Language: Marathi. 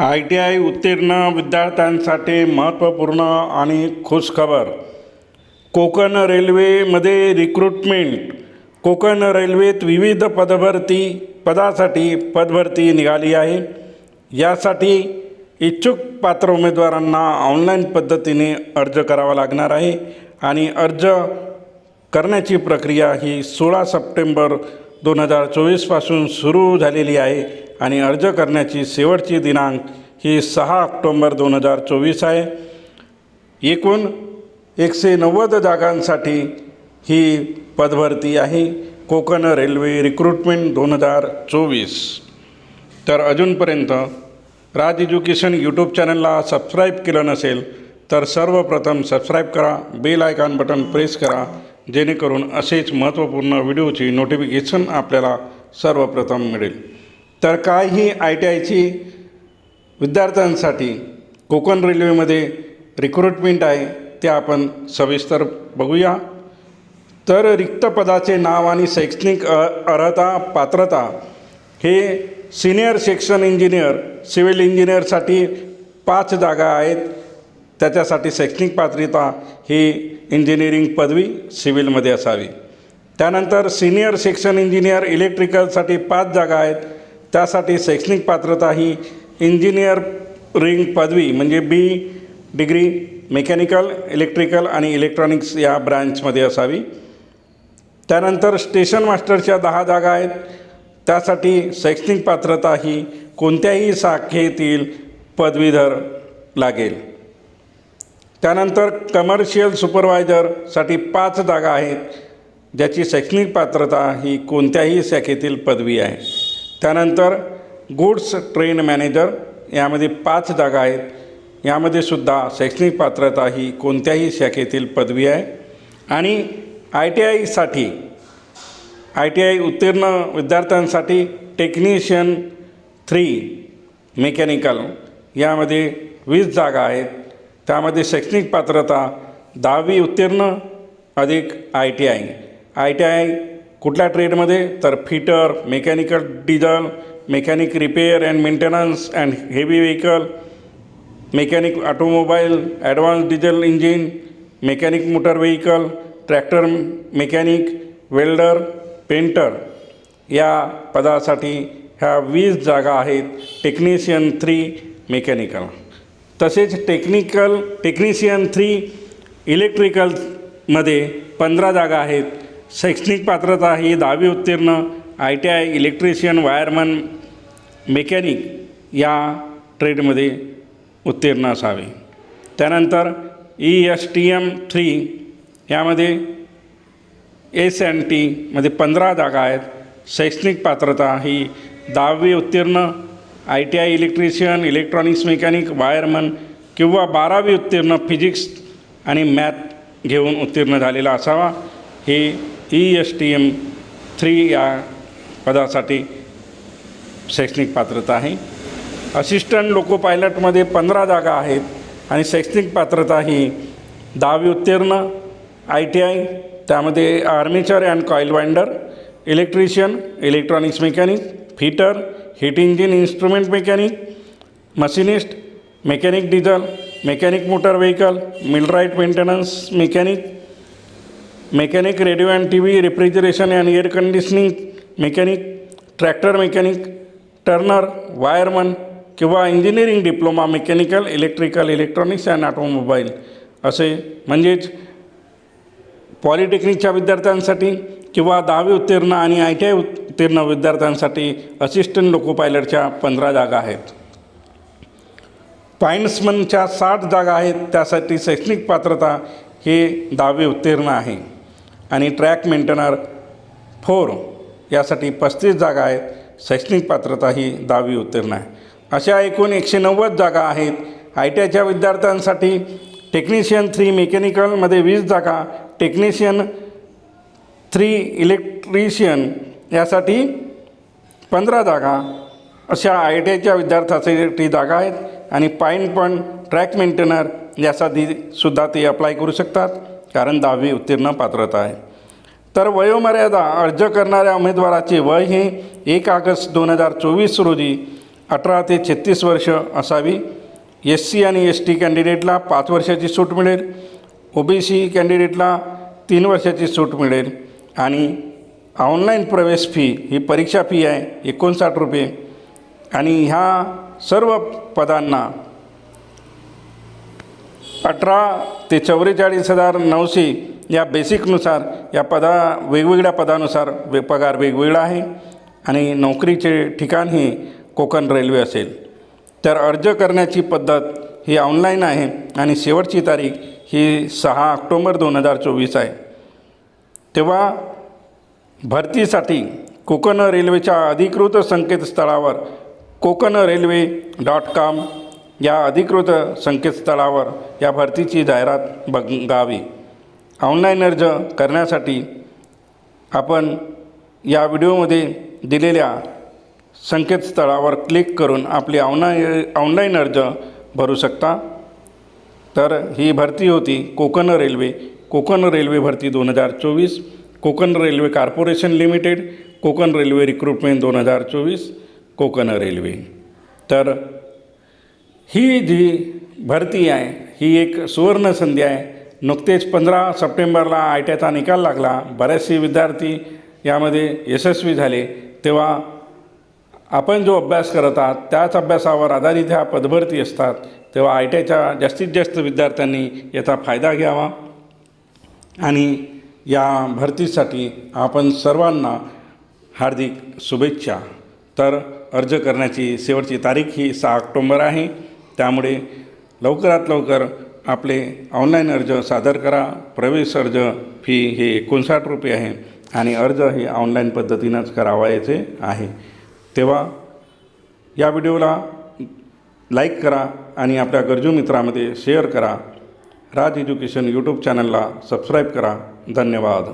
आय टी आय उत्तीर्ण विद्यार्थ्यांसाठी महत्त्वपूर्ण आणि खुशखबर. कोकण रेल्वेमध्ये रिक्रुटमेंट कोकण रेल्वेत विविध पदभरती पदासाठी पदभरती निघाली आहे. यासाठी इच्छुक पात्र उमेदवारांना ऑनलाईन पद्धतीने अर्ज करावा लागणार आहे आणि अर्ज करण्याची प्रक्रिया ही सोळा सप्टेंबर दोन हजार चोवीसपासून सुरू झालेली आहे. आणि अर्ज करण्याची शेवटची दिनांक ही सहा ऑक्टोंबर दोन हजार चोवीस आहे. एकूण एकशे नव्वद जागांसाठी ही पदभरती आहे. कोकण रेल्वे रिक्रुटमेंट दोन हजार चोवीस. तर अजूनपर्यंत राज एज्युकेशन यूट्यूब चॅनलला सबस्क्राईब केलं नसेल तर सर्वप्रथम सबस्क्राईब करा बेल आयकॉन बटन प्रेस करा जेणेकरून असेच महत्त्वपूर्ण व्हिडिओची नोटिफिकेशन आपल्याला सर्वप्रथम मिळेल. तर काय ही आय टी आयची विद्यार्थ्यांसाठी कोकण रेल्वेमध्ये रिक्रुटमेंट आहे ते आपण सविस्तर बघूया. तर रिक्त पदाचे नाव आणि शैक्षणिक अ अर्हता पात्रता हे सिनियर सेक्शन इंजिनियर सिव्हिल इंजिनियरसाठी पाच जागा आहेत. त्याच्यासाठी शैक्षणिक पात्रता ही इंजिनिअरिंग पदवी सिव्हिलमध्ये असावी. त्यानंतर सिनियर सेक्शन इंजिनियर इलेक्ट्रिकलसाठी पाच जागा आहेत. त्यासाठी शैक्षणिक पात्रता ही इंजिनियर रिंग पदवी म्हणजे बी डिग्री मेकॅनिकल इलेक्ट्रिकल आणि इलेक्ट्रॉनिक्स या ब्रँचमध्ये असावी. त्यानंतर स्टेशन मास्टरच्या दहा जागा आहेत. त्यासाठी शैक्षणिक पात्रता ही कोणत्याही शाखेतील पदवीधर लागेल. त्यानंतर कमर्शियल सुपरवायझरसाठी पाच जागा आहेत ज्याची शैक्षणिक पात्रता ही कोणत्याही शाखेतील पदवी आहे. त्यानंतर गुड्स ट्रेन मॅनेजर यामध्ये पाच जागा आहेत. यामध्ये सुद्धा शैक्षणिक पात्रता ही कोणत्याही शाखेतील पदवी आहे. आणि आय टी आयसाठी आय टी आय उत्तीर्ण विद्यार्थ्यांसाठी टेक्निशियन थ्री मेकॅनिकल यामध्ये वीस जागा आहेत. त्यामध्ये शैक्षणिक पात्रता दहावी उत्तीर्ण अधिक I T I. I T I कुठल्या ट्रेडमध्ये? तर fitter mechanical diesel mechanic repair and maintenance and heavy vehicle mechanic automobile advance diesel engine mechanic motor vehicle tractor mechanic welder painter. या पदासाठी ह्या वीस जागा आहेत टेक्निशियन थ्री मेकॅनिकल. तसेच टेक्निकल टेक्निशियन थ्री इलेक्ट्रिकलमध्ये पंधरा जागा आहेत शैक्षणिक पात्रता ही दहावी उत्तीर्ण I T I electrician wireman mechanic या ट्रेडमध्ये उत्तीर्ण असावे. त्यानंतर E S T M three यामध्ये एस एन टीमध्ये पंधरा जागा आहेत. शैक्षणिक पात्रता ही दहावी उत्तीर्ण I T I electrician electronics mechanic wireman किंवा बारावी उत्तीर्ण फिजिक्स आणि मॅथ घेऊन उत्तीर्ण झालेला असावा. हे E S T M three या पदासाठी शैक्षणिक पात्रता आहे. असिस्टंट लोको पायलटमध्ये पंधरा जागा आहेत आणि शैक्षणिक पात्रता ही दहावी उत्तीर्ण आय टी आय त्यामध्ये armature and coil winder electrician electronics mechanic fitter heat engine instrument mechanic machinist mechanic diesel mechanic motor vehicle millwright maintenance mechanic mechanic radio and T V refrigeration and air conditioning mechanic tractor mechanic turner wireman किंवा engineering diploma mechanical electrical electronics and automobile असे म्हणजेच पॉलिटेक्निकच्या विद्यार्थ्यांसाठी किंवा दहावी उत्तीर्ण आणि आय टी आय उत्तीर्ण विद्यार्थ्यांसाठी असिस्टंट लोको पायलटच्या पंधरा जागा आहेत. पाईन्समनच्या साठ जागा आहेत त्यासाठी शैक्षणिक पात्रता हे दहावी उत्तीर्ण आहे. आणि ट्रॅक मेंटेनर फोर यासाठी पस्तीस जागा आहेत. शैक्षणिक पात्रता ही दहावी उत्तीर्ण आहे. अशा एकूण एकशे नव्वद जागा आहेत. आय टी आयच्या विद्यार्थ्यांसाठी टेक्निशियन थ्री मेकॅनिकलमध्ये वीस जागा टेक्निशियन थ्री इलेक्ट्रिशियन यासाठी पंधरा जागा. अशा आय टी आयच्या विद्यार्थ्यासाठी जागा आहेत. आणि पाईन पण ट्रॅक मेंटेनर यासाठी सुद्धा ते अप्लाय करू शकतात. कारण दहावी उत्तीर्ण पात्रता आहे. तर वयोमर्यादा अर्ज करणाऱ्या उमेदवाराचे वय हे एक ऑगस्ट दोन हजार चोवीस रोजी अठरा ते छत्तीस वर्ष असावी. एस सी आणि एस टी कॅन्डिडेटला पाच वर्षाची सूट मिळेल. ओ बी सी कॅन्डिडेटला तीन वर्षाची सूट मिळेल. आणि ऑनलाईन प्रवेश फी ही परीक्षा फी आहे एकोणसाठ रुपये. आणि ह्या सर्व पदांना अठरा ते चौवेचाळीस हजार नऊशे या बेसिकनुसार या पदा वेगवेगळ्या पदानुसार वे पगार वेगवेगळा आहे आणि नोकरीचे ठिकाण हे कोकण रेल्वे असेल. तर अर्ज करण्याची पद्धत ही ऑनलाईन आहे आणि शेवटची तारीख ही सहा ऑक्टोंबर दोन हजार चोवीस आहे. तेव्हा भरतीसाठी कोकण रेल्वेच्या अधिकृत संकेतस्थळावर कोकण रेल्वे डॉट कॉम या अधिकृत संकेतस्थळावर या भरतीची जाहिरात बघावी ऑनलाईन अर्ज करण्यासाठी आपण या व्हिडिओमध्ये दिलेल्या संकेतस्थळावर क्लिक करून आपली ऑनलाईन ऑनलाईन अर्ज भरू शकता. तर ही भरती होती कोकण रेल्वे. कोकण रेल्वे भरती दोन हजार चोवीस Konkan railway corporation limited Konkan railway recruitment दोन हजार चोवीस कोकण रेल्वे. तर ही जी भरती आहे ही एक सुवर्ण संधी आहे. नुकतेच पंधरा सप्टेंबरला आय टीचा निकाल लागला. बरेचसे विद्यार्थी यामध्ये यशस्वी झाले. तेव्हा आपण जो अभ्यास करत आहात त्याच अभ्यासावर आधारित ह्या पदभरती असतात. तेव्हा आय टी आयच्या जास्तीत जास्त विद्यार्थ्यांनी याचा फायदा घ्यावा. आणि या भरतीसाठी आपण सर्वांना हार्दिक शुभेच्छा. तर अर्ज करण्याची शेवटची तारीख ही सहा ऑक्टोंबर आहे. त्यामुळे लवकरात लवकर आपले ऑनलाईन अर्ज सादर करा. प्रवेश अर्ज फी हे एकोणसाठ रुपये आहे आणि अर्ज हे ऑनलाईन पद्धतीनंच करावायचे आहे. तेव्हा या व्हिडिओला लाईक करा आणि आपल्या गरजू मित्रामध्ये शेअर करा. राज एज्युकेशन यूट्यूब चॅनलला सबस्क्राईब करा. धन्यवाद.